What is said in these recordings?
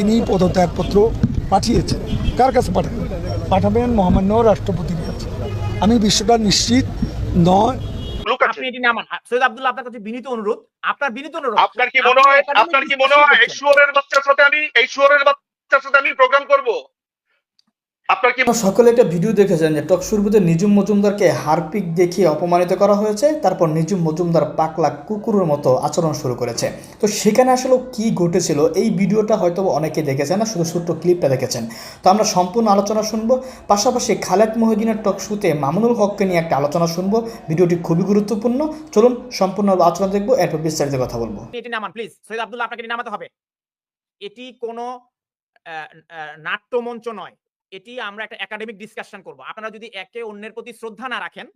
তিনি পদত্যাগপত্র পাঠিয়েছেন। কার কাছে পাঠাবেন? পাঠাবেন মহামান্য রাষ্ট্রপতির কাছে। আমি বিষয়টা নিশ্চিত নয়। আপনি এটি নামান সৈয়দ আব্দুল্লাহ আপনার কাছে বিনীত অনুরোধ? আপনার বিনীত অনুরোধ? আপনার কি মনে হয়? আপনার কি মনে হয়? এই শুয়োরের বাচ্চার সাথে আমি এই শুয়োরের বাচ্চার সাথে আমি প্রোগ্রাম করব? আপনার কি সকলে একটা ভিডিও দেখেছেন যে টক শুরুতে নিজুম মজুমদারকে হারপিক দেখিয়ে অপমানিত করা হয়েছে তারপর নিজুম মজুমদার পাকলা কুকুরের মতো আচরণ শুরু করেছে। তো সেখানে আসলে কি ঘটেছিল এই ভিডিওটা হয়তো অনেকে দেখেছেন না শুধু ছোট্ট ক্লিপটা দেখেছেন। তো আমরা সম্পূর্ণ আলোচনা শুনব পাশাপাশি খালেদ মহিদিনের টক শুতে মামুনুল হককে নিয়ে একটা আলোচনা শুনব। ভিডিওটি খুবই গুরুত্বপূর্ণ। চলুন সম্পূর্ণ আলোচনা দেখব এরপর বিস্তারিত কথা বলব। এটি নামান প্লিজ সৈয়দ আব্দুল্লাহ আপনাকে এটি নামাতে হবে। এটি কোনো নাট্যমঞ্চ নয়। এটি আমরা একটা একাডেমিক ডিসকাশন করব। আপনারা যদি একে অন্যের প্রতি শ্রদ্ধা না রাখেন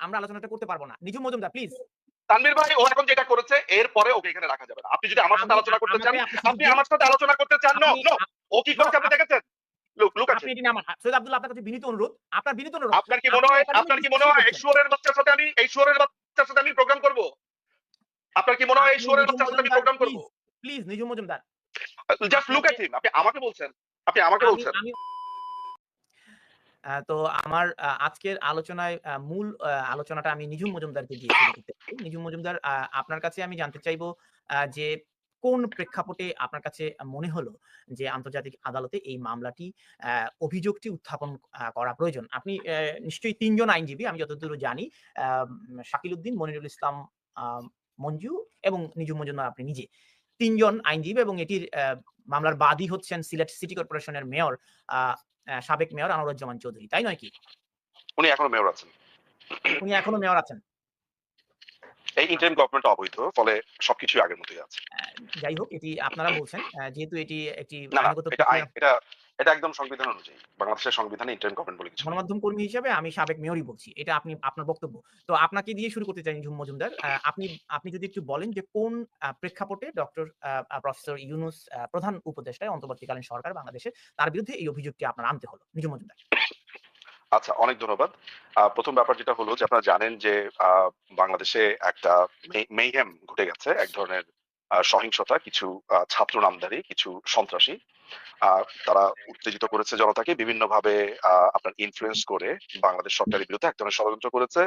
আমরা আলোচনাটা করতে পারব না। নিজু মজুমদার প্লিজ তানভীর ভাই ও এখন যেটা করেছে এর পরে ওকে এখানে রাখা যাবে না। আপনি যদি আমার সাথে আলোচনা করতে চান আপনি আমার সাথে আলোচনা করতে চান নো নো ও কি করেছে আপনি দেখেছেন? লোক লোক আপনি এটি নামান সৈয়দ আব্দুল্লাহ আপনার কাছে বিনীত অনুরোধ। আপনার বিনীত অনুরোধ। আপনার কি মনে হয় আপনার কি মনে হয় বাচ্চার সাথে আমি বাচ্চার সাথে আমি প্রোগ্রাম করব? আপনার কি মনে হয় বাচ্চার সাথে আমি প্রোগ্রাম করব? Please Niju Majumdar. Just look at him আপনি আমাকে বলছেন। আপনি আমাকে বলছেন। তো আমার আজকের আলোচনায় মূল আলোচনাটা আমি নিজুম মজুমদারকে দিয়ে শুরু করতে নিজুম মজুমদার আপনার কাছে আমি জানতে চাইব যে কোন প্রেক্ষাপটে আপনার কাছে মনে হলো যে আন্তর্জাতিক আদালতে এই মামলাটি অভিযোগটি উত্থাপন করা প্রয়োজন? আপনি নিশ্চয়ই তিনজন আইনজীবী, আমি যতদূর জানি শাকিল উদ্দিন, মনিরুল ইসলাম মঞ্জু এবং নিজুম মজুমদার আপনি নিজে। তিনজন আইনজীবী এবং এটির মামলার বাদী হচ্ছেন সিলেট সিটি কর্পোরেশনের মেয়র সাবেক মেয়র আনোয়ারুজ্জামান চৌধুরী তাই নয় কি? উনি এখনও মেয়র আছেন। উনি এখনও মেয়র আছেন। এই ইন্টারিম গভর্নমেন্ট অবৈধ ফলে সবকিছু আগের মতোই আছে। যাই হোক এটি আপনারা বলছেন যেহেতু এটি একটি আইনগত এটা এটা একদম সংবিধান অনুযায়ী। বাংলাদেশের সংবিধানে ইন্টারিম গভর্নমেন্ট বলে কিছু গণমাধ্যম কর্মী হিসেবে আমি সাবেক মেয়রই বলছি এটা আপনি আপনার বক্তব্য। তো আপনাকে দিয়ে শুরু করতে চাই ঝুম মজুমদার। আপনি আপনি যদি একটু বলেন যে কোন প্রেক্ষাপটে ডক্টর প্রফেসর ইউনুস প্রধান উপদেষ্টায় অন্তর্বর্তীকালীন সরকার বাংলাদেশে তার বিরুদ্ধে এই অভিযোগটি আপনার আনতে হলো। নিজুম মজুমদার। আচ্ছা অনেক ধন্যবাদ। প্রথম ব্যাপার যেটা হলো যে আপনারা জানেন যে বাংলাদেশে একটা মেইহেম ঘটে গেছে, এক ধরনের সহিংসতা, কিছু ছাত্র নামধারী কিছু সন্ত্রাসী। তারা উত্তেজিত করেছে জনতাকে বিভিন্ন ভাবে আপনার ইনফ্লুয়েন্স করে বাংলাদেশ সরকারের বিরুদ্ধে এক ধরনের ষড়যন্ত্র করেছে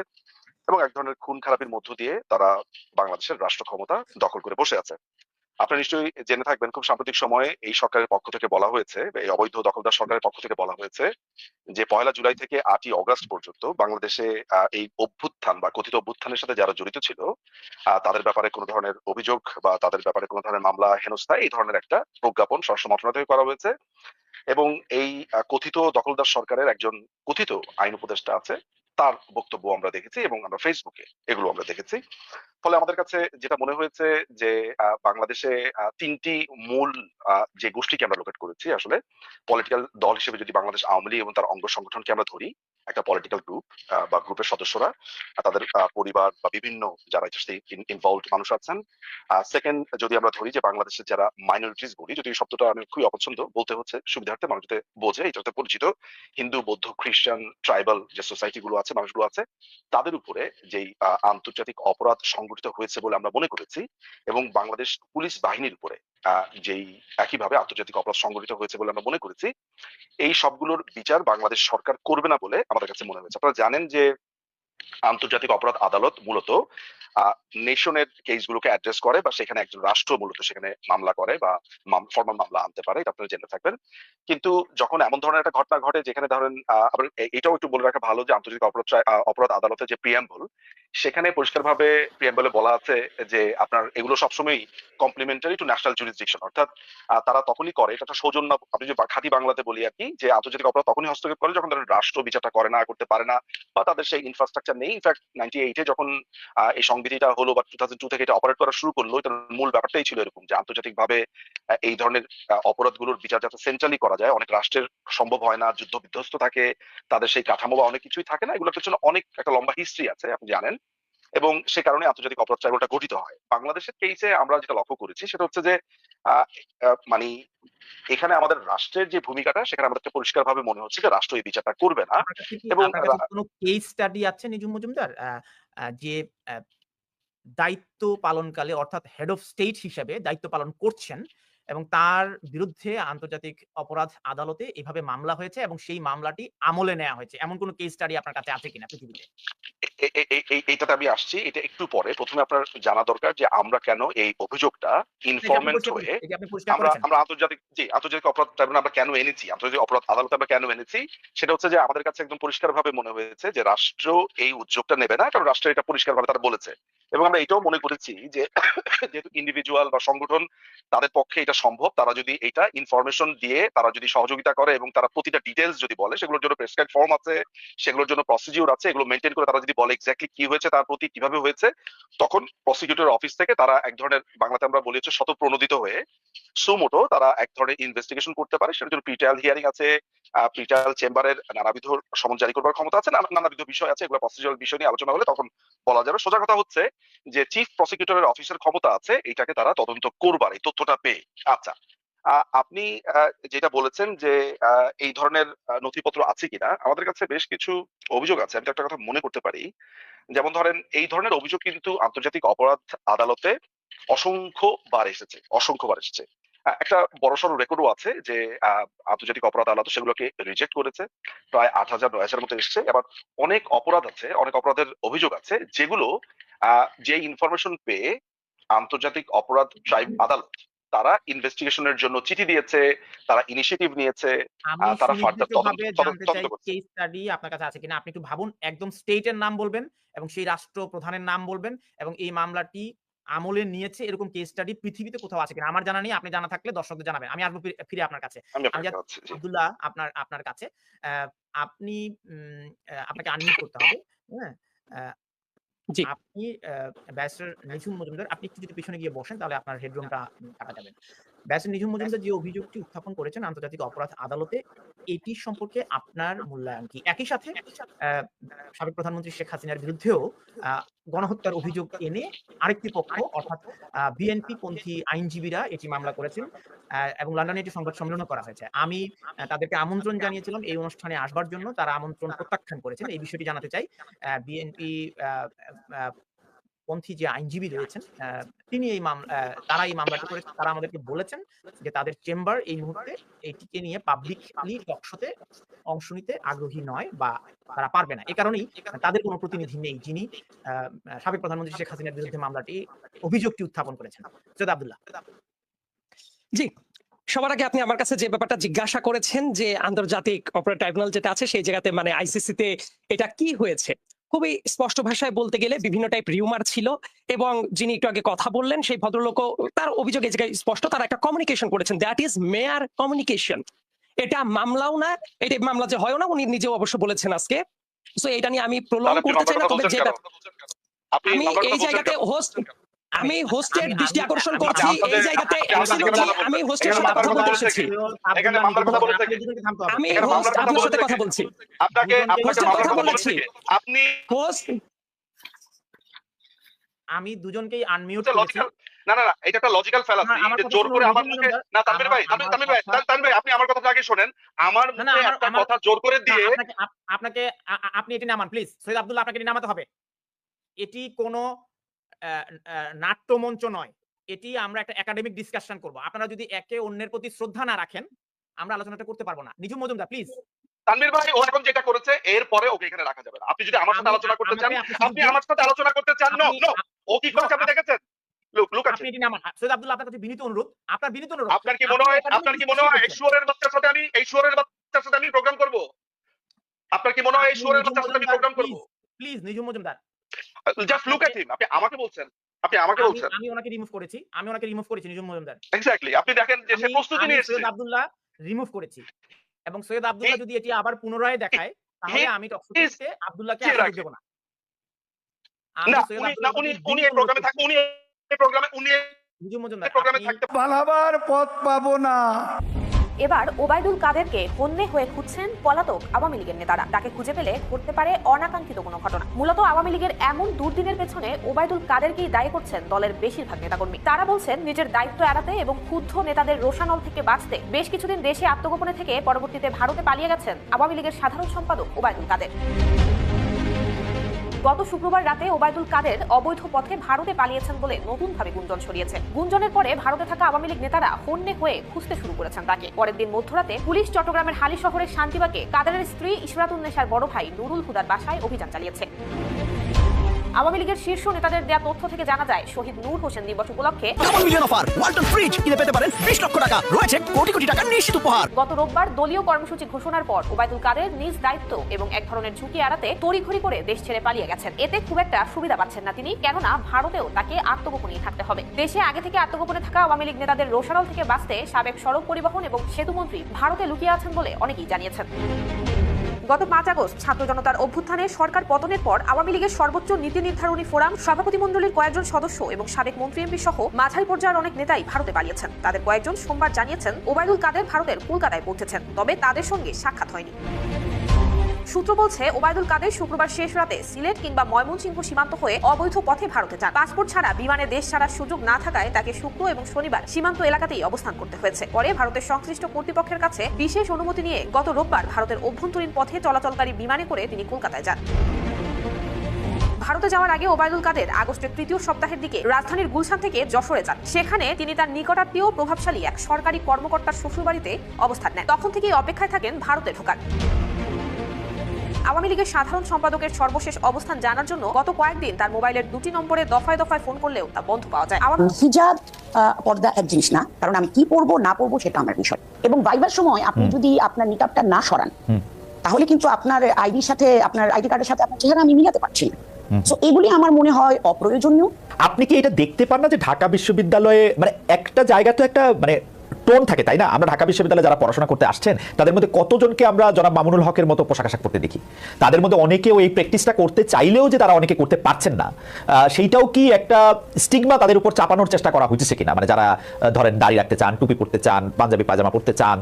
এবং এক ধরনের খুন খারাপির মধ্য দিয়ে তারা বাংলাদেশের রাষ্ট্র ক্ষমতা দখল করে বসে আছে। আপনারা নিশ্চয়ই জেনে থাকবেন খুব সাম্প্রতিক সময়ে এই সরকারের পক্ষ থেকে বলা হয়েছে, এই অবৈধ দখলদার সরকারের পক্ষ থেকে বলা হয়েছে যে পয়লা জুলাই থেকে আটই অগস্ট পর্যন্ত বাংলাদেশে এই অভ্যুত্থান বা কথিত অভ্যুত্থানের সাথে যারা জড়িত ছিল তাদের ব্যাপারে কোনো ধরনের অভিযোগ বা তাদের ব্যাপারে কোনো ধরনের মামলা, হেনস্থা, এই ধরনের একটা প্রজ্ঞাপন স্বরাষ্ট্র মন্ত্রণালয় থেকে করা হয়েছে এবং এই কথিত দখলদার সরকারের একজন কথিত আইন উপদেষ্টা আছে তার বক্তব্য আমরা দেখেছি এবং আমরা ফেসবুকে এগুলো আমরা দেখেছি। ফলে আমাদের কাছে যেটা মনে হয়েছে যে বাংলাদেশে তিনটি মূল যে গোষ্ঠীকে আমরা লোকেট করেছি আসলে পলিটিক্যাল দল হিসেবে যদি বাংলাদেশ আওয়ামী লীগ এবং তার অঙ্গ সংগঠনকে আমরা ধরি একটা পলিটিক্যাল গ্রুপ বা গ্রুপের সদস্যরা তাদের পরিবার বা বিভিন্ন যারা ইনভলভ মানুষ আছেন। সেকেন্ড যদি আমরা ধরি যে বাংলাদেশের যারা মাইনরিটিস বলি, যদি শব্দটা আমি খুবই অপছন্দ বলতে হচ্ছে সুবিধার্থে মানুষ যাতে বোঝে এটাতে পরিচিত হিন্দু, বৌদ্ধ, খ্রিস্টান, ট্রাইবাল যে সোসাইটি গুলো আছে, মানুষগুলো আছে, তাদের উপরে যেই আন্তর্জাতিক অপরাধ সংগঠিত হয়েছে বলে আমরা মনে করেছি এবং বাংলাদেশ পুলিশ বাহিনীর উপরে যেই একইভাবে আন্তর্জাতিক অপরাধ সংগঠিত হয়েছে বলে আমরা মনে করেছি, এই সবগুলোর বিচার বাংলাদেশ সরকার করবে না বলে আমাদের কাছে মনে হয়েছে। আপনারা জানেন যে আন্তর্জাতিক অপরাধ আদালত মূলত নেশনের কেসগুলোকে অ্যাড্রেস করে বা সেখানে একজন রাষ্ট্র মূলত সেখানে মামলা করে বা ফর্মাল মামলা আনতে পারে, এটা আপনারা জেনে থাকবেন। কিন্তু যখন এমন ধরনের একটা ঘটনা ঘটে যেখানে ধরেন এটাও একটু বলে রাখা ভালো যে আন্তর্জাতিক অপরাধ অপরাধ আদালতের যে প্রিয়াম্বল সেখানে পরিষ্কারভাবে প্রিয়াম্বলে বলা আছে যে আপনার এগুলো সবসময় কমপ্লিমেন্টারি টু ন্যাশনাল জুরিসডিকশন অর্থাৎ তারা তখনই করে, এটা সৌজন্য, আপনি যে খাঁটি বাংলাতে বলি আর কি, যে আন্তর্জাতিক অপরাধ তখনই হস্তক্ষেপ করে যখন ধরেন রাষ্ট্র বিচারটা করে না, করতে পারে না, বা তাদের সেই ইনফ্রাস্ট্রাকচার নেই। ইনফ্যাক্ট নাইনটি এইটে যখন এই সংবিধিটা হলো বা টু থাউজেন্ড টু থেকে এটা অপারেট করা শুরু করল, এটার মূল ব্যাপারটাই ছিল এরকম যে আন্তর্জাতিক ভাবে এই ধরনের অপরাধগুলোর বিচার যাতে সেন্ট্রালি করা যায়, অনেক রাষ্ট্রের সম্ভব হয় না যুদ্ধ বিধ্বস্ত থাকে, তাদের সেই কাঠামো বা অনেক কিছুই থাকে না, এগুলোর পেছনে অনেক একটা লম্বা হিস্ট্রি আছে, আপনি জানেন। এবং সে কারণে আন্তর্জাতিক অপরাধ ট্রাইব্যুনালটা গঠিত হয়। বাংলাদেশের কেসে আমরা যেটা লক্ষ্য করেছি সেটা হচ্ছে যে মানে এখানে আমাদের রাষ্ট্রের যে ভূমিকাটা সেখানে আমাদেরকে পরিষ্কার ভাবে মনে হচ্ছে যে রাষ্ট্র এই বিচারটা করবে না। এবং কোনো কেস স্টাডি আছে নিজুম মজুমদার? যে দায়িত্ব পালনকালে অর্থাৎ হেড অফ স্টেট হিসেবে দায়িত্ব পালন করছেন এবং তার বিরুদ্ধে আন্তর্জাতিক অপরাধ আদালতে এভাবে মামলা হয়েছে এবং সেই মামলাটি আমলে নেওয়া হয়েছে। এমন কোনো কেস স্টাডি আপনার কাছে আছে কিনা পৃথিবীতে? এইটাতে আমি আসছি এটা একটু পরে। প্রথমে আপনার জানা দরকার যে আমরা কেন এই অভিযোগটা ইনফরমেন্ট হয়ে আমরা আমরা আন্তর্জাতিক জি আন্তর্জাতিক অপরাধ ট্রাইব্যুনাল আমরা কেন এনেছি? আন্তর্জাতিক অপরাধ আদালতে আমরা কেন এনেছি? সেটা হচ্ছে যে আমাদের কাছে একদম পরিষ্কার ভাবে মনে হয়েছে যে রাষ্ট্র এই উদ্যোগটা নেবে না কারণ রাষ্ট্র এটা পরিষ্কার ভাবে তারা বলেছে। এবং আমরা এটাও মনে করেছি যে যেহেতু ইন্ডিভিজুয়াল বা সংগঠন তাদের পক্ষে এটা সম্ভব তারা যদি এটা ইনফরমেশন দিয়ে তারা যদি সহযোগিতা করে এবং তারা প্রতিটা ডিটেলস যদি বলে সেগুলোর জন্য প্রেসক্রাইব ফর্ম আছে সেগুলোর জন্য প্রসিডিউর আছে এগুলো মেনটেন করে তারা যদি বলে এক্স্যাক্টলি কি হয়েছে, তার প্রতি কীভাবে হয়েছে, তখন প্রসিকিউটর অফিস থেকে তারা এক ধরনের, বাংলাতে আমরা বলি হচ্ছে শতপ্রণোদিত হয়ে সুমোটো তারা এক ধরনের ইনভেস্টিগেশন করতে পারে। সেটার জন্য প্রিট্রায়াল হিয়ারিং আছে প্রিট্রায়াল চেম্বারের নানাবিধ সমন জারি করবার ক্ষমতা আছে, নানা- নানাবিধ বিষয় আছে, এগুলো প্রসিডিউরাল বিষয় নিয়ে আলোচনা হলে তখন বলা যাবে। সোজা কথা হচ্ছে যে চিফ প্রসিকিউটরের অফিসের ক্ষমতা আছে, এটাকে তারা তদন্ত করবার, এই তথ্যটা পেয়ে। আচ্ছা আপনি যেটা বলেছেন যে এই ধরনের নথিপত্র আছে কিনা, আমাদের কাছে বেশ কিছু অভিযোগ আছে। আমি একটা কথা মনে করতে পারি। যেমন ধরেন, এই ধরনের অভিযোগ কিন্তু আন্তর্জাতিক অপরাধ আদালতে অসংখ্য বার এসেছে, অসংখ্য বার এসেছে। একটা বড়সড় রেকর্ডও আছে যে আন্তর্জাতিক অপরাধ আদালত সেগুলোকে রিজেক্ট করেছে। প্রায় আট হাজার নয় হাজার মতো এসছে। এবার অনেক অপরাধ আছে, অনেক অপরাধের অভিযোগ আছে, যেগুলো যে ইনফরমেশন পেয়ে আন্তর্জাতিক অপরাধ ট্রাইব আদালত তারা ইনভেস্টিগেশনের জন্য চিঠি দিয়েছে তারা ইনিশিয়েটিভ নিয়েছে তারা further তদন্ত- করছে। কেস স্টাডি আপনার কাছে আছে কিনা? আপনি একটু ভাবুন একদম স্টেটের নাম বলবেন এবং সেই রাষ্ট্র প্রধানের নাম বলবেন এবং এই মামলাটি আমলে নিয়েছে এরকম কেস স্টাডি পৃথিবীতে কোথাও আছে কিনা? আমার জানা নেই আপনি জানা থাকলে দর্শকদের জানাবেন। আমি আসব ফিরে- আপনার কাছে। আব্দুল্লাহ আপনার আপনার কাছে। আহ, আপনি উম, আপনাকে আনমিউট করতে হবে। হ্যাঁ? আপনি ব্যারিস্টার নিঝুম মজুমদার, আপনি একটু যদি পিছনে গিয়ে বসেন, তাহলে আপনার হেডরুমটা কাটা যাবে। ব্যারিস্টার নিঝুম মজুমদার যে অভিযোগটি উত্থাপন করেছেন আন্তর্জাতিক অপরাধ আদালতে, এটি সম্পর্কে আপনার মূল্যায়ন কি? একই সাথে সাবেক প্রধানমন্ত্রী শেখ হাসিনার বিরুদ্ধেও গণহত্যার অভিযোগ এনে আরেকটি পক্ষ, অর্থাৎ বিএনপি পন্থী আইনজীবীরা এটি মামলা করেছেন এবং লন্ডনে এটি সংবাদ সম্মেলন করা হয়েছে। আমি তাদেরকে আমন্ত্রণ জানিয়েছিলাম এই অনুষ্ঠানে আসবার জন্য, তারা আমন্ত্রণ প্রত্যাখ্যান করেছেন। এই বিষয়টি জানাতে চাই বিএনপি পন্থী যে আইনজীবী রয়েছেন তিনি এই মামলা তারা এই মামলাটি করে তারা আমাদেরকে বলেছেন যে তাদের চেম্বার এই মুহূর্তে এইটিকে নিয়ে পাবলিকলি টকশোতে অংশ নিতে আগ্রহী নয় বা তারা পারবে না। এই কারণেই তাদের কোনো প্রতিনিধি নেই যিনি আহ, সাবেক প্রধানমন্ত্রী শেখ হাসিনার বিরুদ্ধে মামলাটি অভিযোগটি উত্থাপন করেছেন। সৈয়দ আব্দুল্লাহ। জি সবার আগে আপনি আমার কাছে যে ব্যাপারটা জিজ্ঞাসা করেছেন যে আন্তর্জাতিক অপরাধ ট্রাইব্যুনাল যেটা আছে সেই জায়গাতে মানে আইসিসিতে এটা কি হয়েছে? খুবই স্পষ্ট ভাষায় বলতে গেলে বিভিন্ন টাইপ রিউমার ছিল এবং যিনি একটু আগে কথা বললেন সেই ভদ্রলোক তার অভিযোগ এই জায়গায় স্পষ্ট তারা একটা কমিউনিকেশন করেছেন। দ্যাট ইজ মেয়ার কমিউনিকেশন এটা মামলাও না এটা মামলা যে হয় না উনি নিজেও অবশ্য বলেছেন আজকে। সো এটা নিয়ে আমি প্রলং করতে চাই না তবে কথা যে বলছেন কেন? আপনি আমি এই জায়গাতে হোস্ট আমি হোস্টের দৃষ্টি আকর্ষণ করছি এই জায়গাতে কথা। আমি হোস্টের সাথে কথা বলতে এসেছি এখানে মামলার কথা বলে থাকে। আমি হোস্ট আপনার সাথে কথা বলছি। আপনাকে আপনাকে হোস্টের কথা কথা বলেছি। আপনি হোস্ট আমি দুজনকেই আনমিউট এটা করেছি। না না না এটা একটা লজিক্যাল ফেলাসি যে জোর করে আমার মুখে না, তানভীর ভাই তানভীর তানভীর ভাই তানভীর ভাই আপনি আমার কথাটা আগে শোনেন। আমার মুখে একটা কথা জোর করে দিয়ে আপনাকে আপনি এটি নামান প্লিজ সৈয়দ আব্দুল্লাহ আপনাকে এটি নামাতে হবে। এটি কোনো নাট্যমঞ্চ নয়। এটি আমরা একটা একাডেমিক ডিসকাশন করব। আপনারা যদি একে অন্যের প্রতি শ্রদ্ধা না রাখেন আমরা আলোচনাটা করতে পারব না। নিজুম মজুমদার প্লিজ তানভীর ভাই ও এখন যেটা করেছে এরপরে ওকে এখানে রাখা যাবে না। আপনি যদি আমার সাথে আলোচনা করতে চান আপনি আমার সাথে আলোচনা করতে চান নো নো ও কি করেছে আপনি দেখেছেন? আপনি সৈয়দ আব্দুল্লাহ আপনার কাছে বিনীত অনুরোধ। আপনার বিনীত অনুরোধ। আপনার কি মনে হয় আপনার কি মনে হয় এই বাচ্চার সাথে আমি এই বাচ্চার সাথে আমি প্রোগ্রাম করব? আপনার কি মনে হয় বাচ্চার সাথে আমি প্রোগ্রাম করব? Please Nijum Majumdar. Just look at him আপনি আমাকে বলছেন। আপনি আমাকে বলছেন। আমি ওনাকে রিমুভ করেছি। আমি ওনাকে রিমুভ করেছি নিজুম মজুমদার। এক্স্যাক্টলি আপনি দেখেন যে সে প্রস্তুতি নিয়ে এসেছে সৈয়দ আব্দুল্লাহ রিমুভ করেছি। এবং সৈয়দ আব্দুল্লাহ যদি এটি আবার পুনরায় দেখায় তাহলে আমি টকশোতে আব্দুল্লাহকে কে আর দেব না। না উনি না উনি উনি এই প্রোগ্রামে থাকতে উনি এই প্রোগ্রামে উনি নিজুম মজুমদার প্রোগ্রামে থাকতে পালাবার পথ পাবো না। এবার ওবায়দুল কাদেরকে হন্যে হয়ে খুঁজছেন পলাতক আওয়ামী লীগের নেতারা। তাকে খুঁজে পেলে ঘটতে পারে অনাকাঙ্ক্ষিত কোনো ঘটনা। মূলত আওয়ামী লীগের এমন দুর্দিনের পেছনে ওবায়দুল কাদেরকেই দায়ী করছেন দলের বেশিরভাগ নেতাকর্মী। তারা বলছেন, নিজের দায়িত্ব এড়াতে এবং ক্ষুব্ধ নেতাদের রোষানল থেকে বাঁচতে বেশ কিছুদিন দেশে আত্মগোপনে থেকে পরবর্তীতে ভারতে পালিয়ে গেছেন আওয়ামী লীগের সাধারণ সম্পাদক ওবায়দুল কাদের। গত শুক্রবার রাতে ওবায়দুল কাদের অবৈধ পথে ভারতে পালিয়েছেন বলে নতুনভাবে গুঞ্জন ছড়িয়েছে। গুঞ্জনের পরে ভারতে থাকা আওয়ামী লীগ নেতারা হন্যে হয়ে খুঁজতে শুরু করেছেন তাকে। পরের দিন মধ্যরাতে পুলিশ চট্টগ্রামের হালি শহরের শান্তিবাগে কাদেরের স্ত্রী ইশরাতুন্নেসার বড় ভাই নুরুল হুদার বাসায় অভিযান চালিয়েছে। আওয়ামী লীগের শীর্ষ নেতাদের দেয়া তথ্য থেকে জানা যায় শহীদ নূর হোসেন দিবস উপলক্ষে অফার ওয়ালটন ফ্রিজ কিনে পেতে পারেন বিশ লক্ষ টাকা। রয়েছে কোটি কোটি টাকার নিশ্চিত উপহার। গত রোববার দলীয় কর্মসূচি ঘোষণার পর ওবায়দুল কাদের নিজ দায়িত্ব এবং এক ধরনের ঝুঁকি এড়াতে তড়িঘড়ি করে দেশ ছেড়ে পালিয়ে গেছেন। এতে খুব একটা সুবিধা পাচ্ছেন না তিনি কেননা ভারতেও তাকে আত্মগোপনেই থাকতে হবে। দেশে আগে থেকে আত্মগোপনে থাকা আওয়ামী লীগ নেতাদের রোষারল থেকে বাঁচতে সাবেক সড়ক পরিবহন এবং সেতুমন্ত্রী ভারতে লুকিয়ে আছেন বলে অনেকেই জানিয়েছেন। গত পাঁচ আগস্ট ছাত্র জনতার অভ্যুত্থানে সরকার পতনের পর আওয়ামী লীগের সর্বোচ্চ নীতি নির্ধারণী ফোরাম, সভাপতি মন্ডলীর কয়েকজন সদস্য এবং সাবেক মন্ত্রী এমপি সহ মাঝারি পর্যায়ের অনেক নেতাই ভারতে পালিয়েছেন। তাদের কয়েকজন সোমবার জানিয়েছেন, ওবায়দুল কাদের ভারতের কলকাতায় পৌঁছেছেন, তবে তাদের সঙ্গে সাক্ষাৎ হয়নি। সূত্র বলছে, ওবায়দুল কাদের শুক্রবার শেষ রাতে সিলেট কিংবা ময়মনসিংহ সীমান্ত হয়ে অবৈধ পথে ভারতে যান। পাসপোর্ট ছাড়া বিমানে দেশ ছাড়ার সুযোগ না থাকায় তাকে শুক্র এবং শনিবার সীমান্ত এলাকাতেই অবস্থান করতে হয়েছে। পরে ভারতের সংশ্লিষ্ট কর্তৃপক্ষের কাছে বিশেষ অনুমতি নিয়ে গত রোববার ভারতের অভ্যন্তরীণ পথে চলাচলকারী বিমানে করে তিনি কলকাতায় যান। ভারতে যাওয়ার আগে ওবায়দুল কাদের আগস্টের তৃতীয় সপ্তাহের দিকে রাজধানীর গুলশান থেকে যশোরে যান। সেখানে তিনি তার নিকটাত্মীয় প্রভাবশালী এক সরকারি কর্মকর্তার শ্বশুরবাড়িতে অবস্থান নেন। তখন থেকেই অপেক্ষায় থাকেন ভারতে ঢোকার। আওয়ামী লীগের সাধারণ সম্পাদকের সর্বশেষ অবস্থান জানার জন্য গত কয়েকদিন তার মোবাইলের দুটি নম্বরে দফায় দফায় ফোন করলেও তা বন্ধ পাওয়া যায়। আওয়ামী হিজাব পর্দা এক জিনিস না কারণ আমি কি পরবো না পরবো সেটা আমার বিষয়। এবং বাইবার সময় আপনি যদি আপনার নিকাবটা না সরান তাহলে কিন্তু আপনার আইডির সাথে আপনার আইডি কার্ডের সাথে আপনার চেহারা আমি মিলাতে পারছি না। তো এগুলি আমার মনে হয় অপ্রয়োজনীয়। আপনি কি এটা দেখতে পান না যে ঢাকা বিশ্ববিদ্যালয়ে মানে একটা জায়গা তো একটা মানে টোন থাকে তাই না? আমরা ঢাকা বিশ্ববিদ্যালয়ে যারা পড়াশোনা করতে আসছেন তাদের মধ্যে কতজনকে আমরা জনাব মামুনুল হকের মতো পোশাক আশাক পরতে দেখি? তাদের মধ্যে অনেকেও এই প্র্যাকটিসটা করতে চাইলেও যে তারা অনেকে করতে পারছেন না। সেইটাও কি একটা স্টিগমা তাদের উপর চাপানোর চেষ্টা করা হয়েছে কিনা? মানে যারা ধরেন দাড়ি রাখতে চান টুপি পরতে চান পাঞ্জাবি পাজামা পরতে চান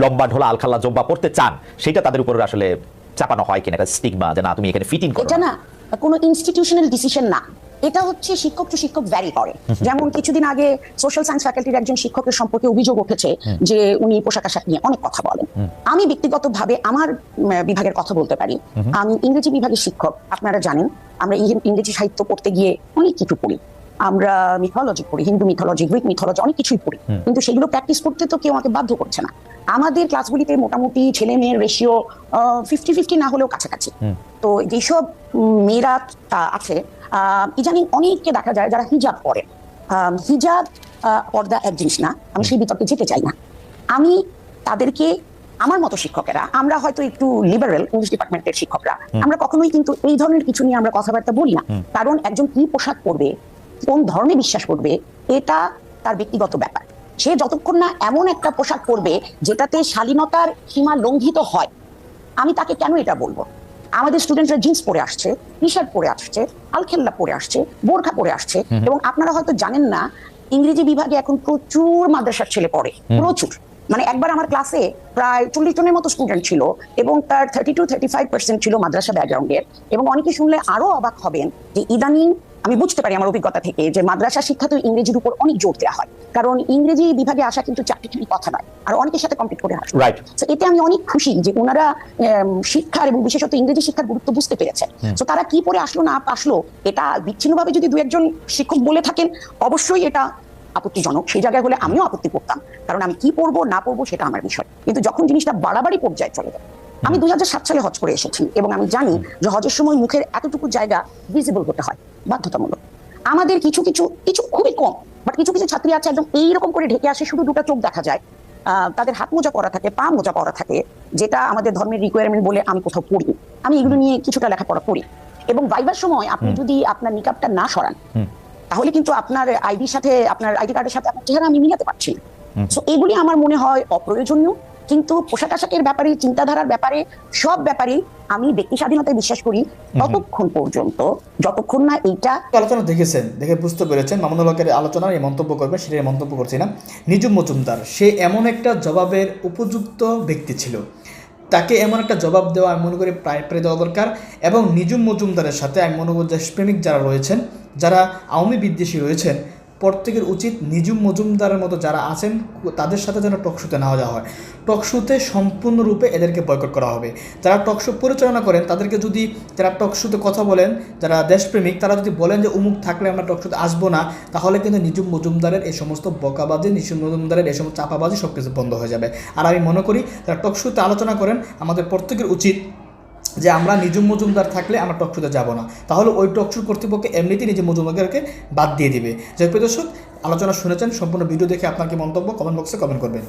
লম্বা ঢোলা আলখাল্লা জব্বা পরতে চান সেটা তাদের উপর আসলে চাপানো হয় কিনা? একটা স্টিগমা যে না তুমি এখানে ফিটিং করো এটা না। কোনো ইনস্টিটিউশনাল ডিসিশন না। এটা হচ্ছে শিক্ষক টু শিক্ষক ভ্যারি করে। যেমন কিছুদিন আগে সোশ্যাল সায়েন্স ফ্যাকাল্টির একজন শিক্ষকের সম্পর্কে অভিযোগ উঠেছে যে উনি পোশাক আশাক নিয়ে অনেক কথা বলেন। আমি ব্যক্তিগতভাবে আমার বিভাগের কথা বলতে পারি। আমি ইংরেজি বিভাগের শিক্ষক আপনারা জানেন। আমরা ইংরেজি সাহিত্য পড়তে গিয়ে অনেক কিছু পড়ি। আমরা মিথোলজি পড়ি হিন্দু মিথোলজি গ্রিক মিথোলজি অনেক কিছুই পড়ি। কিন্তু সেগুলো প্র্যাকটিস করতে তো কেউ আমাকে বাধ্য করছে না। আমাদের ক্লাসগুলিতে মোটামুটি ছেলে মেয়ের রেশিও ফিফটি ফিফটি না হলেও কাছাকাছি। তো যেসব মেয়েরা আছে ইদানিং অনেককে দেখা যায় যারা হিজাব পরে। হিজাব পর্দা এক জিনিস না আমি সেই বিতর্কে যেতে চাই না। আমি তাদেরকে আমার মতো শিক্ষকেরা আমরা হয়তো একটু লিবারেল ইংলিশ ডিপার্টমেন্টের শিক্ষকরা আমরা কখনোই কিন্তু এই ধরনের কিছু নিয়ে আমরা কথাবার্তা বলি না। কারণ একজন কি পোশাক পরবে কোন ধরনের বিশ্বাস করবে এটা তার ব্যক্তিগত ব্যাপার। সে যতক্ষণ না এমন একটা পোশাক পরবে যেটাতে শালীনতার সীমা লঙ্ঘিত হয় আমি তাকে কেন এটা বলব? আমাদের স্টুডেন্টরা জিন্স পরে আসছে টি শার্ট পরে আসছে আলখেল্লা পরে আসছে বোরখা পরে আসছে এবং আপনারা হয়তো জানেন না ইংরেজি বিভাগে এখন প্রচুর মাদ্রাসার ছেলে পড়ে প্রচুর। মানে একবার আমার ক্লাসে প্রায় চল্লিশ জনের মতো স্টুডেন্ট ছিল এবং তার thirty two thirty five percent ছিল মাদ্রাসা ব্যাকগ্রাউন্ডের এবং অনেকে শুনলে আরও অবাক হবেন যে ইদানিং আমি বুঝতে পারি আমার অভিজ্ঞতা থেকে যে মাদ্রাসা শিক্ষা তো ইংরেজির উপর অনেক জোর দেওয়া হয়। কারণ ইংরেজি বিভাগে আসা কিন্তু চাকরি কথা নয় আর অনেকের সাথে কমপ্লিট করে আসে রাইট তো এতে আমি অনেক খুশি যে ওনারা শিক্ষার এবং বিশেষত ইংরেজি শিক্ষার গুরুত্ব বুঝতে পেরেছে। তো তারা কি পরে আসলো না আসলো এটা বিচ্ছিন্নভাবে যদি দু একজন শিক্ষক বলে থাকেন অবশ্যই এটা আপত্তিজনক। সেই জায়গায় হলে আমিও আপত্তি করতাম। কারণ আমি কি পড়ব না পড়ব সেটা আমার বিষয়। কিন্তু যখন জিনিসটা বাড়াবাড়ি পর্যায়ে চলে যায় আমি দুই হাজার সাত সালে হজ করে এসেছি এবং আমি জানি যে হজের সময় মুখের এতটুকু জায়গা ভিজিবল হতে হয় বাধ্যতামূলক। আমাদের কিছু কিছু কিছু খুবই কম বাট কিছু কিছু ছাত্রী আছে একদম এইরকম করে ঢেকে আসে শুধু দুটো চোখ দেখা যায়। তাদের হাত মোজা পরা থাকে পা মোজা পরা থাকে যেটা আমাদের ধর্মের রিকোয়ারমেন্ট বলে আমি কোথাও পড়ি। আমি এগুলো নিয়ে কিছুটা লেখাপড়া করি। এবং ভাইবার সময় আপনি যদি আপনার নিকাবটা না সরান তাহলে কিন্তু আপনার আইডির সাথে আপনার আইডি কার্ডের সাথে আপনার চেহারা আমি মিলাতে পারছি না। তো এগুলি আমার মনে হয় অপ্রয়োজনীয়। কিন্তু পোশাক আশাকের ব্যাপারে চিন্তাধারার ব্যাপারে সব ব্যাপারে আমি ব্যক্তি স্বাধীনতায় বিশ্বাস করি ততক্ষণ পর্যন্ত। যতক্ষণ না এইটা আলোচনা দেখেছেন দেখে বুঝতে পেরেছেন। মামুনুল হকের আলোচনার এই মন্তব্য করবেন সেটা মন্তব্য করছি না। নিজুম মজুমদার সে এমন একটা জবাবের উপযুক্ত ব্যক্তি ছিল। তাকে এমন একটা জবাব দেওয়া আমি মনে করি প্রায় প্রায় দেওয়া দরকার। এবং নিজুম মজুমদারের সাথে আমি মনে করি দেশপ্রেমিক যারা রয়েছেন যারা আওয়ামী বিদ্বেষী রয়েছেন প্রত্যেকের উচিত নিজুম মজুমদারের মতো যারা আছেন, তাদের সাথে যেন টকশুতে না যাওয়া হয়। টকশুতে সম্পূর্ণরূপে এদেরকে বয়কট করা হবে। যারা টকশো পরিচালনা করেন, তাদেরকে যদি যারা টকশুতে কথা বলেন, যারা দেশপ্রেমিক, তারা যদি বলেন যে উমুক থাকলে আমরা টকশুতে আসব না, তাহলে কিন্তু নিজুম মজুমদারের এই সমস্ত বকাবাজি, নিজুম মজুমদারের এই সমস্ত চাপাবাজি সব কিছু বন্ধ হয়ে যাবে। আর আমি মনে করি, যারা টকশুতে আলোচনা করেন, আমাদের প্রত্যেকের উচিত যে আমরা নিজুম মজুমদার থাকলে আমরা টকশুতে যাব না। তাহলে ওই টকশুর কর্তৃপক্ষ এমনিতেই নিজের মজুমদারকে বাদ দিয়ে দিবে। যাই প্রদর্শক আলোচনা শুনেছেন, সম্পূর্ণ ভিডিও দেখে আপনার কি মন্তব্য? কমেন্ট বক্সে কমেন্ট করবেন।